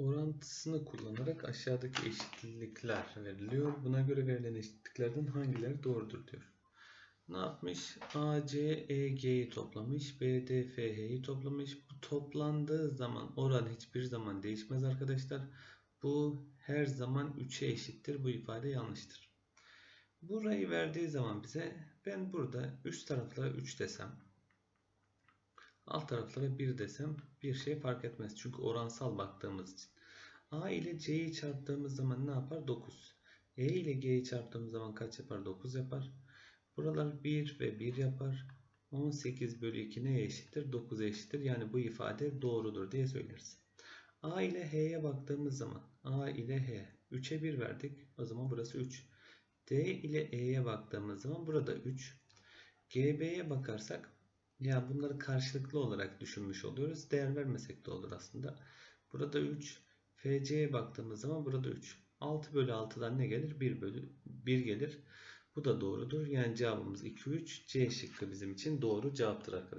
orantısını kullanarak aşağıdaki eşitlikler veriliyor. Buna göre verilen eşitliklerden hangileri doğrudur diyor. Ne yapmış? AC EG'yi toplamış. BD FH'yi toplamış. Bu toplandığı zaman oran hiçbir zaman değişmez arkadaşlar. Bu her zaman 3'e eşittir. Bu ifade yanlıştır. Burayı verdiği zaman bize ben burada üst taraflara 3 desem alt taraflara 1 desem bir şey fark etmez. Çünkü oransal baktığımız için. A ile C'yi çarptığımız zaman ne yapar? 9. E ile G'yi çarptığımız zaman kaç yapar? 9 yapar. Buralar 1 ve 1 yapar. 18 bölü 2 neye eşittir? 9'a eşittir. Yani bu ifade doğrudur diye söyleriz. A ile H'ye baktığımız zaman A ile H 3'e 1 verdik. O zaman burası 3. D ile E'ye baktığımız zaman burada 3. GB'ye bakarsak ya bunları karşılıklı olarak düşünmüş oluyoruz. Değer vermesek de olur aslında. Burada 3. FC'ye baktığımız zaman burada 3. 6 bölü 6'dan ne gelir? 1 bölü 1 gelir. Bu da doğrudur. Yani cevabımız 2, 3. C şıkkı bizim için doğru cevaptır arkadaşlar.